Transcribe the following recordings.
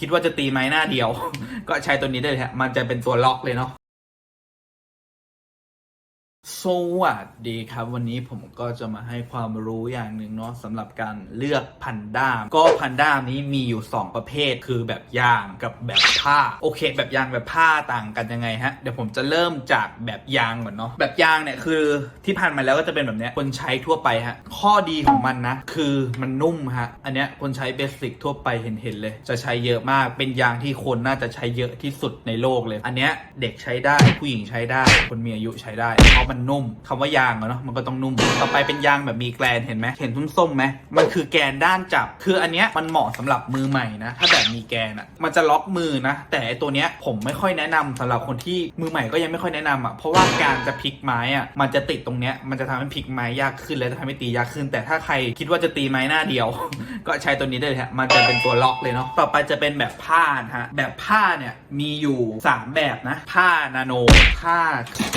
คิดว่าจะตีไม้หน้าเดียว ก็ใช้ตัวนี้ได้ฮะมันจะเป็นตัวล็อกเลยเนาะ สวัสดีครับ วันนี้ผมก็จะมาให้ความรู้อย่างหนึ่งเนาะสำหรับการเลือกพันด้าม ก็พันด้ามนี้มีอยู่ 2 ประเภทคือแบบยางกับแบบผ้า โอเค แบบยางแบบผ้าต่างกันยังไงฮะ เดี๋ยวผมจะเริ่มจากแบบยางก่อนเนาะแบบยางเนี่ยคือที่พันมาแล้วก็จะเป็นแบบเนี้ยคนใช้ทั่วไปฮะ ข้อดีของมันนะ คือมันนุ่มฮะอันเนี้ยคนใช้เบสิกทั่วไปเห็นๆเลย จะใช้เยอะมากเป็นยางที่คนน่าจะใช้เยอะที่สุดในโลกเลย อันเนี้ยเด็กใช้ได้ผู้หญิงใช้ได้ คนมีอายุใช้ได้เพราะมันนุ่มคำว่ายางอะเนาะมันก็ต้องนุ่ม ต่อไปเป็นยางแบบมีแกลนเห็นไหมเห็นส้มๆไหมมันคือแกนด้านจับ คืออันเนี้ยมันเหมาะสำหรับมือใหม่นะ ถ้าแบบมีแกนอะมันจะล็อกมือนะ แต่ไอตัวเนี้ยผมไม่ค่อยแนะนำสำหรับคนที่มือใหม่ก็ยังไม่ค่อยแนะนำอะเพราะว่าการจะพลิกไม้อะมันจะติดตรงเนี้ยมันจะทำให้พลิกไม้ยากขึ้นและจะทำให้ตียากขึ้น แต่ถ้าใครคิดว่าจะตีไม้หน้าเดียว ก็ใช้ตัวนี้ได้เลยฮะมันจะเป็นตัวล็อกเลยเนาะต่อไปจะเป็นแบบผ้าฮะแบบผ้าเนี่ยมีอยู่ 3 แบบนะ ผ้านาโนผ้า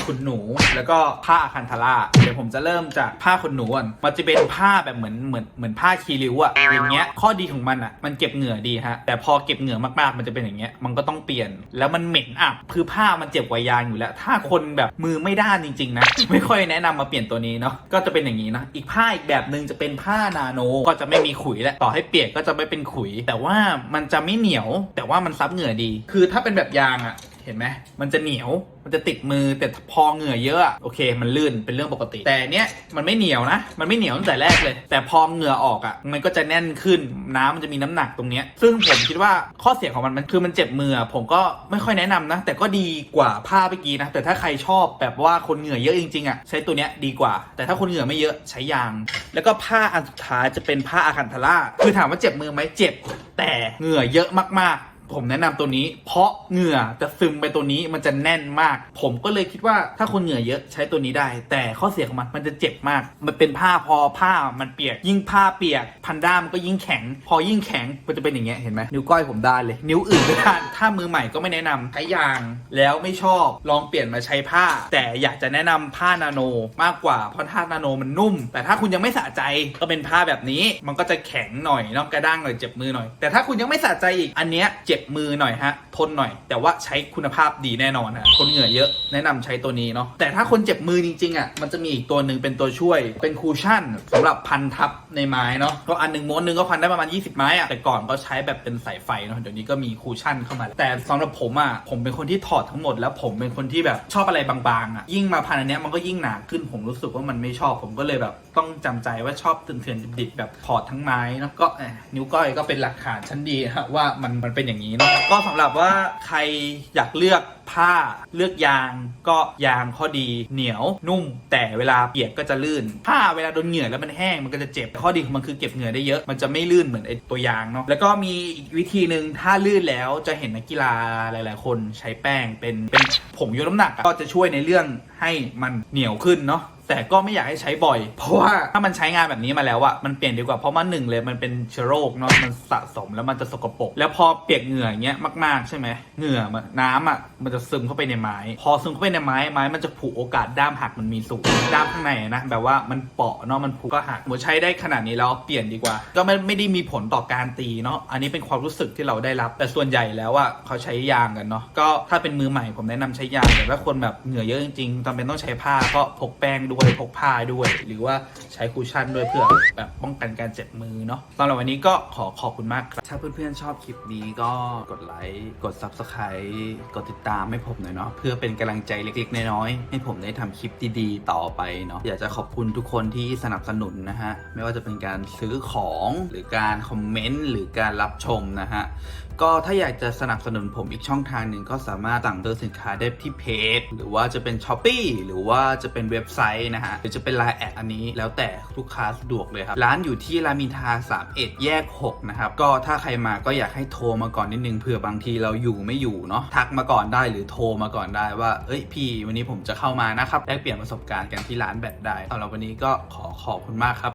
ขนหนูแล้วก็ผ้าอะคันทาราเดี๋ยวผมจะเริ่มจากผ้าขนหนูก่อนมันจะเป็นผ้าแบบเหมือนเหมือนเหมือนผ้าคีริ้วอะอย่างเงี้ยข้อดีของมันอะมันเก็บเหงื่อดีฮะแต่พอเก็บเหงื่อมากๆมันจะเป็นอย่างเงี้ยมันก็ต้องเปลี่ยนแล้วมันเหม็นอับคือผ้ามันเจ็บกว่ายางอยู่แล้ว ถ้าคนแบบมือไม่ด้านจริงๆนะไม่ค่อยแนะนำมาเปลี่ยนตัวนี้เนาะก็จะเป็นอย่างนี้นะอีกผ้าอีกแบบหนึ่งจะเป็นผ้านาโนก็จะไม่มีขุยแหละต่อให้เปียกก็จะไม่เป็นขุย แต่ว่ามันจะไม่เหนียว แต่ว่ามันซับเหงื่อดี คือถ้าเป็นแบบยางอะ ห็นไหมมันจะเหนียว มันจะติดมือแต่พอเหงื่อเยอะโอเค มันลื่นเป็นเรื่องปกติ แต่เนี้ยมันไม่เหนียวนะ มันไม่เหนียวตั้งแต่แรกเลย แต่พอเหงื่อออกอะมันก็จะแน่นขึ้นน้ำมันจะมีน้ำหนักตรงเนี้ยซึ่งผมคิดว่าข้อเสียของมันมันคือมันเจ็บมือ ผมก็ไม่ค่อยแนะนำนะ แต่ก็ดีกว่าผ้าเมื่อกี้นะ แต่ถ้าใครชอบแบบว่าคนเหงื่อเยอะจริงๆอะใช้ตัวเนี้ยดีกว่า แต่ถ้าคนเหงื่อไม่เยอะใช้ยาง แล้วก็ผ้าอันสุดท้ายจะเป็นผ้าอาคันทาร่าคือถามว่าเจ็บมือไหมเจ็บ แต่เหงื่อเยอะมากๆ ผมแนะนำตัวนี้ เพราะเหงื่อจะซึมไปตัวนี้มันจะแน่นมาก ผมก็เลยคิดว่าถ้าคนเหงื่อเยอะใช้ตัวนี้ได้ แต่ข้อเสียของมันมันจะเจ็บมาก มันเป็นผ้าพอผ้ามันเปียก ยิ่งผ้าเปียก พันด้ามันก็ยิ่งแข็ง พอยิ่งแข็งมันจะเป็นอย่างเงี้ยเห็นไหมนิ้วก้อยผมด้านเลย นิ้วอื่นก็ด้านถ้ามือใหม่ก็ไม่แนะนำใช้ยางแล้วไม่ชอบลองเปลี่ยนมาใช้ผ้า แต่อยากจะแนะนำผ้านาโนมากกว่าเพราะผ้านาโนมันนุ่ม แต่ถ้าคุณยังไม่สะใจก็เป็นผ้าแบบนี้ มันก็จะแข็งหน่อยเนอกกระด้างหน่อยเจ็บมือหน่อย แต่ถ้าคุณยังไม่สะใจอีกอันเนี้ยเจ็บมือหน่อยฮะ ทนหน่อย แต่ว่าใช้คุณภาพดีแน่นอนฮะคนเหงื่อเยอะแนะนำใช้ตัวนี้เนาะแต่ถ้าคนเจ็บมือจริงๆอะมันจะมีอีกตัวหนึ่งเป็นตัวช่วยเป็นคูชั่นสำหรับพันทับในไม้เนาะก็อันหนึ่งม้วนหนึ่งก็พันได้ประมาณ 20 ไม้อะแต่ก่อนก็ใช้แบบเป็นสายไฟเนาะเดี๋ยวนี้ก็มีคูชั่นเข้ามา แต่สำหรับผมอะผมเป็นคนที่ถอดทั้งหมด แล้วผมเป็นคนที่แบบชอบอะไรบางๆอะยิ่งมาพันอันเนี้ยมันก็ยิ่งหนาขึ้นผมรู้สึกว่ามันไม่ชอบ ผมก็เลยแบบต้องจำใจว่าชอบเถื่อนๆดิบๆแบบถอดทั้งไม้เนาะก็นิ้วก้อยก็เป็นหลักฐานชั้นดีฮะว่ามันมันเป็นอย่างนี้เนาะก็สำหรับว่าใครอยากเลือกผ้าเลือกยางก็ยางข้อดีเหนียวนุ่ม แต่เวลาเปียกก็จะลื่น ผ้าเวลาโดนเหงื่อแล้วมันแห้งมันก็จะเจ็บข้อดีของมันคือเก็บเหงื่อได้เยอะมันจะไม่ลื่นเหมือนไอตัวยางเนาะแล้วก็มีอีกวิธีหนึ่งถ้าลื่นแล้วจะเห็นนักกีฬาหลาย ๆ คนใช้แป้งเป็นเป็นผงยกน้ำหนักก็จะช่วยในเรื่องให้มันเหนียวขึ้นเนาะ แต่ก็ไม่อยากให้ใช้บ่อย เพราะว่าถ้ามันใช้งานแบบนี้มาแล้วอะมันเปลี่ยนดีกว่าเพราะมันหนึ่งเลยมันเป็นเชื้อโรคเนาะมันสะสมแล้วมันจะสกปรกแล้วพอเปียกเหงื่ออย่างเงี้ยมากๆใช่ไหมเหงื่อมันน้ำอะมันจะซึมเข้าไปในไม้ พอซึมเข้าไปในไม้ไม้มันจะผุโอกาสด้ามหักมันมีสูงด้ามข้างในนะแบบว่ามันเปาะเนาะมันผุก็หักหมดใช้ได้ขนาดนี้แล้วเปลี่ยนดีกว่า ก็ไม่ไม่ได้มีผลต่อการตีเนาะอันนี้เป็นความรู้สึกที่เราได้รับ แต่ส่วนใหญ่แล้วอะเขาใช้ยางกันเนาะก็ถ้าเป็นมือใหม่ผมแนะนำใช้ยางแต่ถ้าคนแบบเหงื่อเยอะจริงๆจำเป็นต้องใช้ผ้าก็พกแป้งด้วยพกผ้าด้วย หรือว่าใช้คูชั่นด้วยเพื่อแบบป้องกันการเจ็บมือเนาะสำหรับวันนี้ก็ขอขอบคุณมากครับ ถ้าเพื่อนๆชอบคลิปนี้ก็กดไลค์กด Subscribe กดติดตามให้ผมหน่อยเนาะเพื่อเป็นกำลังใจเล็กๆ น้อยๆให้ผมได้ทำคลิปดีๆ ต่อไปเนาะอยากจะขอบคุณทุกคนที่สนับสนุนนะฮะไม่ว่าจะเป็นการซื้อของหรือการคอมเมนต์หรือการรับชมนะฮะก็ถ้าอยากจะสนับสนุนผมอีกช่องทางหนึ่งก็สามารถสั่งซื้อสินค้าได้ที่เพจ หรือว่าจะเป็น s h อ p e e หรือว่าจะเป็นเว็บไซต์นะฮะหรือจะเป็นไลน์แอดอันนี้แล้วแต่ลูกค้าสะดวกเลยครับ ร้านอยู่ที่รามอินทรา31 แยก 6 นะครับ ก็ถ้าใครมาก็อยากให้โทรมาก่อนนิดนึงเผื่อบางทีเราอยู่ไม่อยู่เนาะทักมาก่อนได้หรือโทรมาก่อนได้ว่า เอ้ยพี่ วันนี้ผมจะเข้ามานะครับแลกเปลี่ยนประสบการณ์กันที่ร้านแบตได้สำหรับวันนี้ก็ขอขอบคุณมากครับ